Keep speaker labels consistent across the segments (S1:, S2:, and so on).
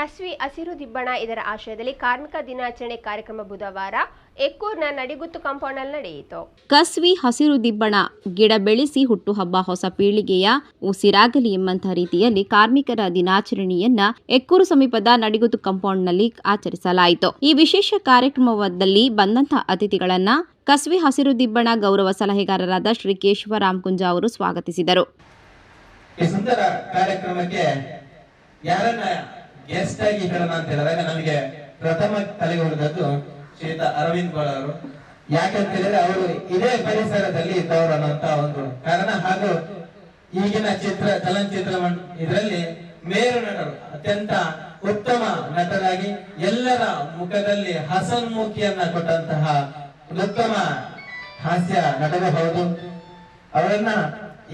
S1: ಕಸ್ವಿ ಹಸಿರು ದಿಬ್ಬಣ ಇದರ ಆಶಯದಲ್ಲಿ ಕಾರ್ಮಿಕ ದಿನಾಚರಣೆ ಕಾರ್ಯಕ್ರಮ ಬುಧವಾರ ಎಕ್ಕೂರ್ನ ನಡಿಗುತ್ತು ಕಾಂಪೌಂಡ್ನಲ್ಲಿ ನಡೆಯಿತು.
S2: ಕಸ್ವಿ ಹಸಿರು ದಿಬ್ಬಣ ಗಿಡ ಬೆಳೆಸಿ ಹುಟ್ಟುಹಬ್ಬ ಹೊಸ ಪೀಳಿಗೆಯ ಉಸಿರಾಗಲಿ ಎಂಬಂತಹ ರೀತಿಯಲ್ಲಿ ಕಾರ್ಮಿಕರ ದಿನಾಚರಣೆಯನ್ನ ಎಕ್ಕೂರು ಸಮೀಪದ ನಡಿಗುತ್ತು ಕಾಂಪೌಂಡ್ನಲ್ಲಿ ಆಚರಿಸಲಾಯಿತು. ಈ ವಿಶೇಷ ಕಾರ್ಯಕ್ರಮದಲ್ಲಿ ಬಂದಂತಹ ಅತಿಥಿಗಳನ್ನ ಕಸ್ವಿ ಹಸಿರು ದಿಬ್ಬಣ ಗೌರವ ಸಲಹೆಗಾರರಾದ ಶ್ರೀ ಕೇಶವ ರಾಮಕುಂಜ ಅವರು ಸ್ವಾಗತಿಸಿದರು.
S3: ಆಗಿ ಹೇಳೋಣ ಅಂತ ಹೇಳಿದಾಗ ನನಗೆ ಪ್ರಥಮ ತಲೆಗೆ ಹೊಡೆದದ್ದು ಶ್ರೀತ ಅರವಿಂದ್ ಬಾಳ್ ಅವರು. ಯಾಕಂತ ಹೇಳಿದ್ರೆ, ಅವರು ಇದೇ ಪರಿಸರದಲ್ಲಿ ಇದ್ದವರು ಅನ್ನೋಂತ ಒಂದು ಕಾರಣ. ಹಾಗೂ ಈಗಿನ ಚಿತ್ರ, ಚಲನಚಿತ್ರ ಇದರಲ್ಲಿ ಮೇರು ನಟರು ಅತ್ಯಂತ ಉತ್ತಮ ನಟರಾಗಿ ಎಲ್ಲರ ಮುಖದಲ್ಲಿ ಹಸನ್ಮುಖಿಯನ್ನ ಕೊಟ್ಟಂತಹ ಉತ್ತಮ ಹಾಸ್ಯ ನಟರು ಹೌದು. ಅವರನ್ನ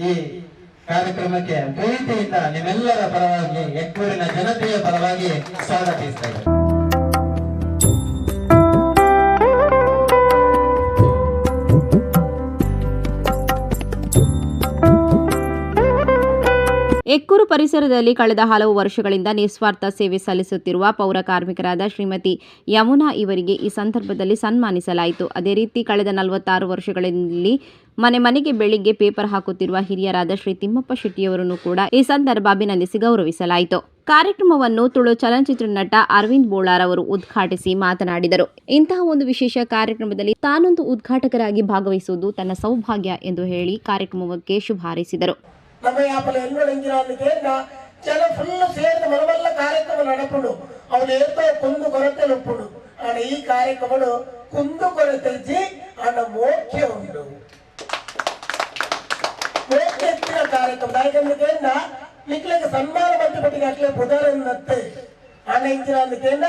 S3: ಈ ಕಾರ್ಯಕ್ರಮಕ್ಕೆ ಪ್ರೀತಿಯಿಂದ ನಿಮ್ಮೆಲ್ಲರ ಪರವಾಗಿ ಎಕ್ಕೂರಿನ ಜನತೆಯ ಪರವಾಗಿ ಸ್ವಾಗತಿಸ್ತಾ ಇದ್ದಾರೆ
S2: ಎಕ್ಕೂರು ಪರಿಸರದಲ್ಲಿ ಕಳೆದ ಹಲವು ವರ್ಷಗಳಿಂದ ನಿಸ್ವಾರ್ಥ ಸೇವೆ ಸಲ್ಲಿಸುತ್ತಿರುವ ಪೌರ ಕಾರ್ಮಿಕರಾದ ಶ್ರೀಮತಿ ಯಮುನಾ ಇವರಿಗೆ ಈ ಸಂದರ್ಭದಲ್ಲಿ ಸನ್ಮಾನಿಸಲಾಯಿತು. ಅದೇ ರೀತಿ ಕಳೆದ ನಲವತ್ತಾರು ವರ್ಷಗಳಲ್ಲಿ ಮನೆ ಮನೆಗೆ ಬೆಳಿಗ್ಗೆ ಪೇಪರ್ ಹಾಕುತ್ತಿರುವ ಹಿರಿಯರಾದ ಶ್ರೀ ತಿಮ್ಮಪ್ಪ ಶೆಟ್ಟಿಯವರನ್ನು ಕೂಡ ಈ ಸಂದರ್ಭ ಅಭಿನಂದಿಸಿ ಗೌರವಿಸಲಾಯಿತು. ಕಾರ್ಯಕ್ರಮವನ್ನು ತುಳು ಚಲನಚಿತ್ರ ನಟ ಅರವಿಂದ್ ಬೋಳಾರ್ ಅವರು ಉದ್ಘಾಟಿಸಿ ಮಾತನಾಡಿದರು. ಇಂತಹ ಒಂದು ವಿಶೇಷ ಕಾರ್ಯಕ್ರಮದಲ್ಲಿ ತಾನೊಂದು ಉದ್ಘಾಟಕರಾಗಿ ಭಾಗವಹಿಸುವುದು ತನ್ನ ಸೌಭಾಗ್ಯ ಎಂದು ಹೇಳಿ ಕಾರ್ಯಕ್ರಮಕ್ಕೆ ಶುಭ
S4: ಸಮಯಾಪನ ಎಂಗಳಂಗಿರ ಕೇಂದ್ರ ಜನ ಫುಲ್ ಸೇರಿದ ಮನವಲ್ಲ ಕಾರ್ಯಕ್ರಮ ನಡಪುಡು. ಅವನು ಏತೋ ಕುಂದು ಕೊರತೆ ನಪ್ಪುಡು. ಆಡ ಈ ಕಾರ್ಯಕ್ರಮ ಕುಂದು ಕೊರತೆ ಜಿ ಆಡ ಮೋಕ್ಷ ಉಂಟು ಮೋಕ್ಷ ಕಾರ್ಯಕ್ರಮ. ಯಾಕಂದ್ರೆ ಕೇಂದ್ರ ಇಟ್ಲಿಕ್ಕೆ ಸನ್ಮಾನ ಮಂತ್ರಿ ಪಟ್ಟಿಗೆ ಅಟ್ಲೇ ಬುಧರನ್ನತ್ತೆ. ಆಣಿರ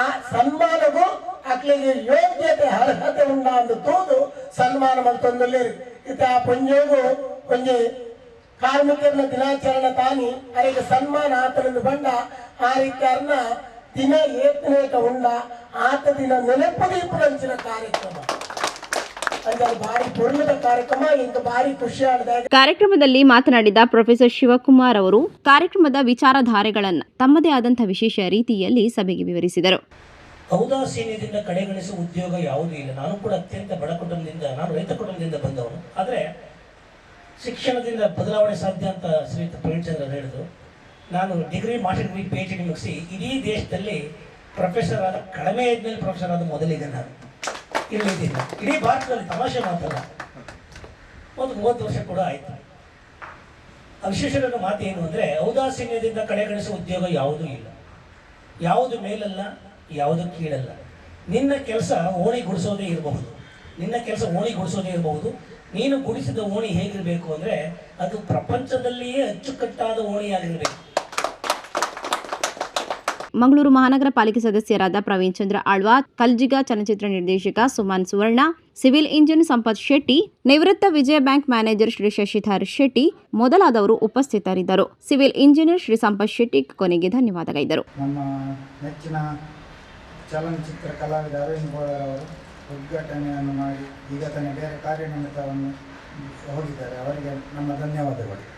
S4: ಆ ಸನ್ಮಾನಗೂ ಅಟ್ಲಿಗೆ ಯೋಗ್ಯತೆ, ಅರ್ಹತೆ ಉಂಟ ಅಂತ ತೋದು ಸನ್ಮಾನ ಮಂತ್ರಿ ಇತ್ತ ಆ ಪುಂಜೆಗೂ ಕೊಂಚ ಕೊಂಚ ಕಾರ್ಮಿಕರನ ದಿನಾಚರಣೆ ತಾನಿ ಅವರಿಗೆ ಸನ್ಮಾನ ಆತನನ್ನು ಬಂಡ ಆ ರೀತಿಯನ್ನ ದಿನ ಏತನೇಕ ಉಂಡ ಆತ ದಿನ ನೆನಪು ಪುರಂಚಿನ ಕಾರ್ಯಕ್ರಮ.
S2: ಕಾರ್ಯಕ್ರಮದಲ್ಲಿ ಮಾತನಾಡಿದ ಪ್ರೊಫೆಸರ್ ಶಿವಕುಮಾರ್ ಅವರು ಕಾರ್ಯಕ್ರಮದ ವಿಚಾರಧಾರೆಗಳನ್ನು ತಮ್ಮದೇ ಆದಂತಹ ವಿಶೇಷ ರೀತಿಯಲ್ಲಿ ಸಭೆಗೆ ವಿವರಿಸಿದರು.
S5: ಔದಾಸೀನ್ಯದಿಂದ ಕಡೆಗಣಿಸುವ ಉದ್ಯೋಗ ಯಾವುದೂ ಇಲ್ಲ. ನಾನು ಕೂಡ ಅತ್ಯಂತ ಬಡ ಕುಟುಂಬದಿಂದ ನಾನು ರೈತ ಕುಟುಂಬದಿಂದ ಬಂದವನು. ಆದರೆ ಶಿಕ್ಷಣದಿಂದ ಬದಲಾವಣೆ ಸಾಧ್ಯ ಅಂತ ಶ್ರೀಯುತ ಪ್ರೇಮಚಂದ್ರ ಹೇಳಿದ್ರು. ನಾನು degree, master, degree P H D ಮುಗಿಸಿ ಇಡೀ ದೇಶದಲ್ಲಿ ಪ್ರೊಫೆಸರ್ ಆದ ಕಡಿಮೆ ಇದ್ಮೇಲೆ ಪ್ರೊಫೆಸರ್ ಆದ ಮೊದಲಿದೆ ನಾನು. ಇಲ್ಲಿದ್ದೀನಿ ಇಡೀ ಭಾರತದಲ್ಲಿ ತಮಾಷೆ ಮಾತಲ್ಲ ಒಂದು ಮೂವತ್ತು ವರ್ಷ ಕೂಡ ಆಯಿತು. ವಿಶೇಷವಾದ ಮಾತು ಏನು ಅಂದರೆ ಔದಾಸೀನ್ಯದಿಂದ ಕಡೆಗಣಿಸುವ ಉದ್ಯೋಗ ಯಾವುದೂ ಇಲ್ಲ. ಯಾವುದು ಮೇಲಲ್ಲ, ಯಾವುದು ಕೀಳಲ್ಲ. ನಿನ್ನ ಕೆಲಸ ಓಣಿಗೊಳಿಸೋದೇ ಇರಬಹುದು. ನಿನ್ನ ಕೆಲಸ ಓಣಿ ಗುಡಿಸೋದೇ ಇರಬಹುದು. ನೀನು ಗುಡಿಸಿದ ಓಣಿ ಹೇಗಿರಬೇಕು ಅಂದ್ರೆ ಅದು ಪ್ರಪಂಚದಲ್ಲಿಯೇ ಅಚ್ಚುಕಟ್ಟಾದ ಓಣಿಯಾಗಿರಬೇಕು.
S2: ಮಂಗಳೂರು ಮಹಾನಗರ ಪಾಲಿಕೆ ಸದಸ್ಯರಾದ ಪ್ರವೀಣ್ ಚಂದ್ರ ಆಳ್ವಾ ಕಲ್ಜಿಗ ಚಲನಚಿತ್ರ ನಿರ್ದೇಶಕ ಸುಮನ್ ಸುವರ್ಣ ಸಿವಿಲ್ ಇಂಜಿನ್ ಸಂಪತ್ ಶೆಟ್ಟಿ ನಿವೃತ್ತ ವಿಜಯ ಬ್ಯಾಂಕ್ ಮ್ಯಾನೇಜರ್ ಶ್ರೀ ಶಶಿಧರ್ ಶೆಟ್ಟಿ ಮೊದಲಾದವರು ಉಪಸ್ಥಿತರಿದ್ದರು. ಸಿವಿಲ್ ಇಂಜಿನಿಯರ್ ಶ್ರೀ ಸಂಪತ್ ಶೆಟ್ಟಿ ಕೊನೆಗೆ ಧನ್ಯವಾದಗೈದರು.
S6: ನಮ್ಮ ನೆಚ್ಚಿನ ಚಲನಚಿತ್ರ ಕಲಾವಿದ ಅರವಿಂದ್ ಗೋಳರ್ ಅವರು ಉದ್ಘಾಟನೆಯನ್ನು ಮಾಡಿ ಈಗ ತಾನೇ ಬೇರೆ ಕಾರ್ಯನಿಮಿತ್ತವನ್ನು ಹೋಗಿದ್ದಾರೆ. ಅವರಿಗೆ ನಮ್ಮ ಧನ್ಯವಾದಗಳು.